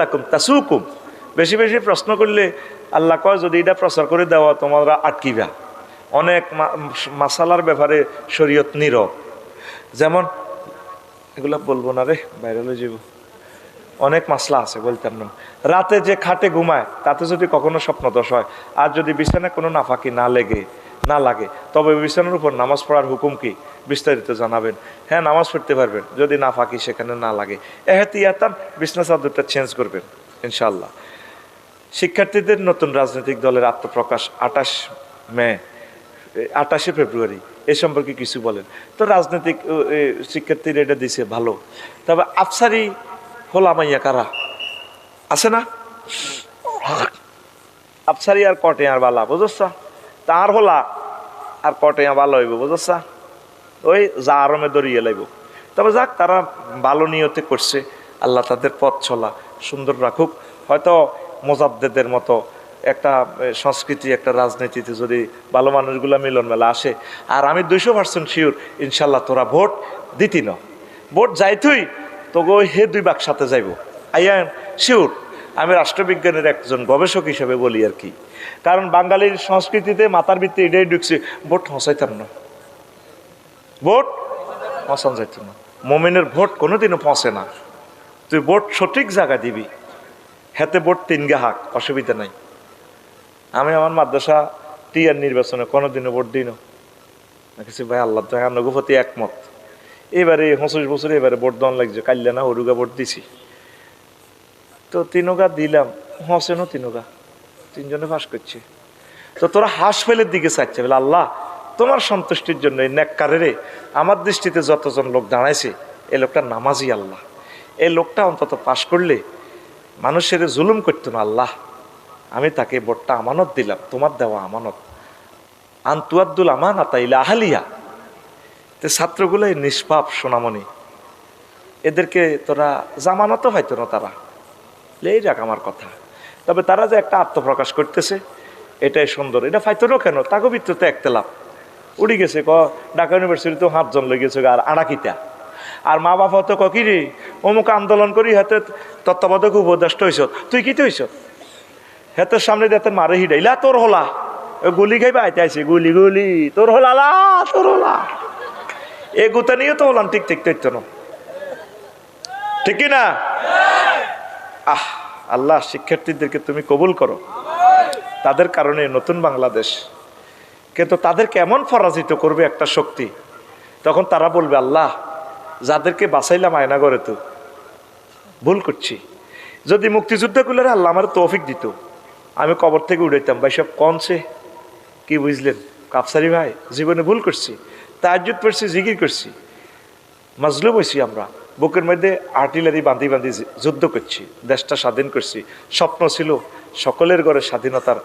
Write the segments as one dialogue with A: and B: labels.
A: লাকুম তাসুকুম। বেশি বেশি প্রশ্ন করলে আল্লাহ কয়, যদি এটা প্রচার করে দেওয়া তোমরা আটকিবা। অনেক মাসালার ব্যাপারে শরীয়ত নীরব। যেমন, এগুলা বলব না রে, বাইরে যাব অনেক মাসলা আছে, বলতাম না। রাতে যে খাটে ঘুমায়, তাতে যদি কখনো স্বপ্ন স্বপ্নদোষ হয়, আর যদি বিছানায় কোনো নাফাকি না লেগে না লাগে। তবে বিছানার উপর নামাজ পড়ার হুকুম কি? বিস্তারিত জানাবেন। হ্যাঁ নামাজ পড়তে পারবেন। যদি না ফাঁকি সেখানে না লাগে। এহাতিয়াতান বিছনা চাদরটা চেঞ্জ করবেন ইনশাল্লাহ শিক্ষার্থীদের নতুন রাজনৈতিক দলের আত্মপ্রকাশ আঠাশ মে, আঠাশে ফেব্রুয়ারি, এ সম্পর্কে কিছু বলেন। তো রাজনৈতিক শিক্ষার্থীরা এটা দিছে ভালো। তবে আফসারি হোলামাইয়া কারা? আছে না? আফসারি আর কটে আর বালা, বুঝছা? তার হলা আর কটে ভালো হইব বুঝছা? ওই যা আরমে দড়িয়ে লাইব। তবে যাক, তারা ভালো নিয়তে করছে। আল্লাহ তাদের পথ চলা সুন্দর রাখুক। হয়তো মোজাদ্দেদের মতো একটা সংস্কৃতি, একটা রাজনীতিতে যদি ভালো মানুষগুলা মিলন মেলা আসে। আর আমি দুইশো পার্সেন্ট শিওর ইনশাল্লাহ তোরা ভোট দিতি না। ভোট যাইতুই তোকে ওই হে দুই বাক সাথে যাইব। আইয়া শিওর আমি রাষ্ট্রবিজ্ঞানের একজন গবেষক হিসেবে বলি আর কি। কারণ বাঙালির সংস্কৃতিতে মাতার ভিত্তি এটাই ঢুকছে, ভোট হসাইতাম না। ভোট পছন্দ যাইত না। মোমেনের ভোট কোনোদিনও পৌঁছে না। তুই ভোট সঠিক জায়গা দিবি, হেতে ভোট তিন হাক, অসুবিধা নাই। আমি আমার মাদ্রাসা টিয়ার নির্বাচনে কোনোদিনও ভোট দিই না। দেখেছি ভাই আল্লাহ তো নগুপতি একমত। এবারে পঁচিশ বছর এবারে ভোট দেওয়ান লাগছে কাল্লা না হরুগা ভোট দিছি। তো তিনগা দিলাম হসেনও তিনগা। তিনজনে ফাঁস করছে। তো তোরা হাঁস ফেলের দিকে চাচ্ছে বলে, আল্লাহ, তোমার সন্তুষ্টির জন্য এই ন্যাক্কারেরে আমার দৃষ্টিতে যতজন লোক দাঁড়াইছে এই লোকটা নামাজি আল্লাহ। এই লোকটা অন্তত পাশ করলে মানুষের জুলুম করতো না আল্লাহ। আমি তাকে ভোটটা আমানত দিলাম, তোমার দেওয়া আমানত। আন্তুয়াদ্দুল আমানাত ইলা আহালিয়া তো ছাত্রগুলো নিষ্পাপ সোনামণি। এদেরকে তোরা জামানতও হয়তো না তারা। এই যাক আমার কথা। তবে তারা যে একটা আত্মপ্রকাশ করতেছে, এটাই সুন্দর। এটা ফাইতরও কেন? তাকে ভিত্তিতে একটা লাভ উড়ি গেছে ক, ঢাকা ইউনিভার্সিটি তো হাতজন লেগে গেছে আর আড়াকিটা আর মা বাবা তো কি রে, অমুক আন্দোলন করি হাতে তত্ত্বাবধায়ক উপদেষ্ট হইস তুই কি হইস হেতের সামনে দিয়ে মারে হিডাইলা তোর হলা। গুলি খাইবা? আইতে আইছে, গুলি গুলি। তোর হলা, লা, তোর হলা। এ গুতা নিয়ে তো হলাম, ঠিক ঠিক ঠিক তো না। ঠিক না? আহ, আল্লাহ, শিক্ষার্থীদেরকে তুমি কবুল করো। তাদের কারণে নতুন বাংলাদেশ। কিন্তু তাদেরকে এমন পরাজিত করবে একটা শক্তি? তখন তারা বলবে, আল্লাহ, যাদেরকে বাঁচাইলাম আয়না করে তো, ভুল করছি। যদি মুক্তিযুদ্ধগুলো আল্লাহ আমার তৌফিক দিত। আমি কবর থেকে উড়াইতাম। ভাই, সব কনছে কি বুঝলেন? কাপসারি ভাই, জীবনে ভুল করছি। তাজ্জুদ পড়ছি জিগির করছি। মাজলুম হয়েছি আমরা। বুকের মধ্যে আর্টিলারি বাঁধি বাঁধি যুদ্ধ করছি, দেশটা স্বাধীন করছি। স্বপ্ন ছিল সকলের ঘরে স্বাধীনতার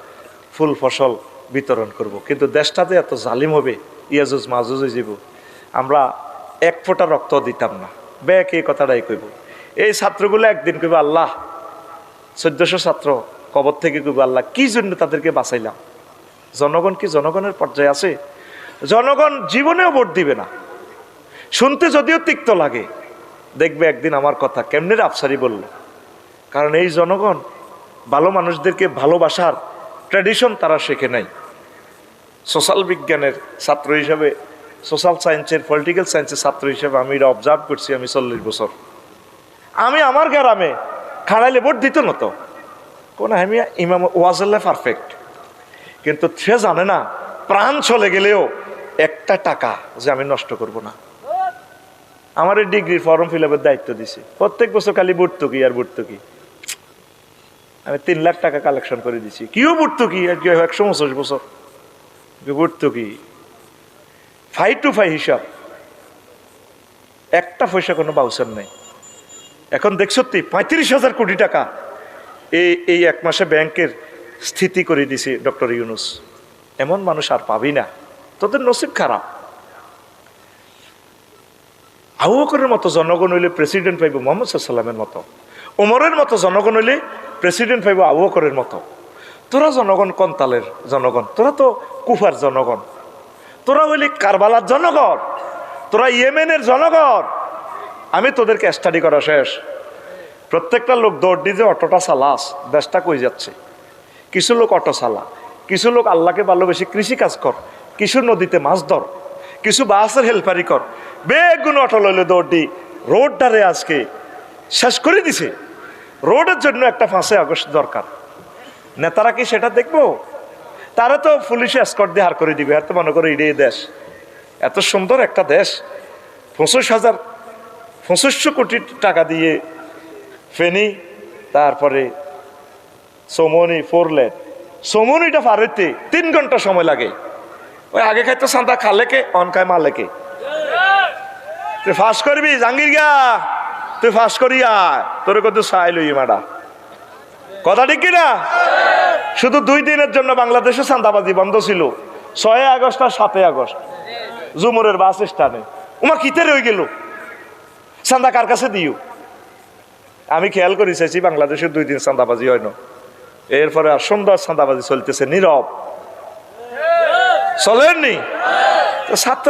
A: ফুল ফসল বিতরণ করব। কিন্তু দেশটাতে এত জালিম হবে, ইয়াজুজ মাজুজ জীব আমরা এক ফোঁটা রক্ত দিতাম না। ব্যাক এই কথাটাই কইব। এই ছাত্রগুলো একদিন কইব, আল্লাহ, চোদ্দশো ছাত্র কবর থেকে কইব, আল্লাহ, কি জন্য তাদেরকে বাঁচাইলাম? জনগণ কি জনগণের পর্যায়ে আছে? জনগণ জীবনেও ভোট দিবে না। শুনতে যদিও তিক্ত লাগে দেখবে একদিন আমার কথা। কেমনে আফসারি বলল? কারণ এই জনগণ ভালো মানুষদেরকে ভালোবাসার ট্র্যাডিশন তারা শেখে নাই। সোশ্যাল বিজ্ঞানের ছাত্র হিসাবে সোশ্যাল সায়েন্সের পলিটিক্যাল সায়েন্সের ছাত্র হিসেবে আমি এটা অবজার্ভ করছি আমি চল্লিশ বছর। আমি আমার গ্রামে খাড়াইলে ভোট দিত না তো। কোন আমি ইমাম ওয়াজাল্লা পারফেক্ট কিন্তু সে জানে না, প্রাণ চলে গেলেও একটা টাকা যে আমি নষ্ট করব না। আমার ডিগ্রির ফর্ম ফিল আপের দায়িত্ব দিছে। প্রত্যেক বছর খালি ভর্তুকি আর ভর্তুকি আমি তিন লাখ টাকা কালেকশন করে দিছি। কিও ভর্তুকি আজকে একশো পঁচিশ বছর। ভর্তুকি ফাইভ টু ফাইভ হিসাব। একটা পয়সা কোনো বাউসার নেই। এখন দেখছ তুই পঁয়ত্রিশ হাজার কোটি টাকা এই এই এক মাসে ব্যাংকের স্থিতি করে দিছে ডক্টর ইউনুস। এমন মানুষ আর পাবি না। তোদের নসিব খারাপ। আবু বকরের মতো জনগণ হইলে প্রেসিডেন্ট পাইব মোহাম্মদ সাল্লামের মতো। ওমরের মতো জনগণ হইলে প্রেসিডেন্ট পাইব আবু বকরের মতো। তোরা জনগণ কন্তালের জনগণ? তোরা তো কুফার জনগণ। তোরা হইলি কারবালার জনগণ। তোরা ইয়েমেনের জনগণ। আমি তোদেরকে স্টাডি করা শেষ। প্রত্যেকটা লোক দৌড় দিয়ে অটোটা চালাস দেশটা কই যাচ্ছে? কিছু লোক অটো চালা, কিছু লোক আল্লাহকে ভালোবেসে কৃষি কাজ কর, কিছু নদীতে মাছ ধর কিছু বাসের হেল্পারি কর। বেগুন অটো লইলে দৌড় দি রোডটারে আজকে শেষ করে দিছে। রোডের জন্য একটা ফাঁসে আগস্ট দরকার। নেতারা কি সেটা দেখব? তারা তো পুলিশে স্কট দিয়ে হার করে দিবে। এত মনে করে এটাই দেশ। এত সুন্দর একটা দেশ। পঁচিশ হাজার, পঁচিশশো কোটি টাকা দিয়ে ফেনি, তারপরে সমনি ফোর লেন সমনিটা পারেতে তিন ঘণ্টা সময় লাগে। ওই আগে খাইতো সান্দা খালেকে অন খায় মালেকে তুই ফাঁস করবি জাঙ্গির গা? তুই ফাঁস করিয়া তোর কত সাই লই মাডা কথা ঠিক কিনা? শুধু দুই দিনের জন্য বাংলাদেশে চান্দাবাজি বন্ধ ছিল। ছয় আগস্ট আর সাতই আগস্ট। জুমুরের বাস স্ট্যান্ডে। উমা, কিতে রয়ে গেল? চান্দা কার কাছে দিও? আমি খেয়াল করি চাইছি বাংলাদেশে দুই দিন চান্দাবাজি হয় না। এরপরে আর সুন্দর চাঁদাবাজি চলতেছে, নীরব। চলেননি? ছাত্র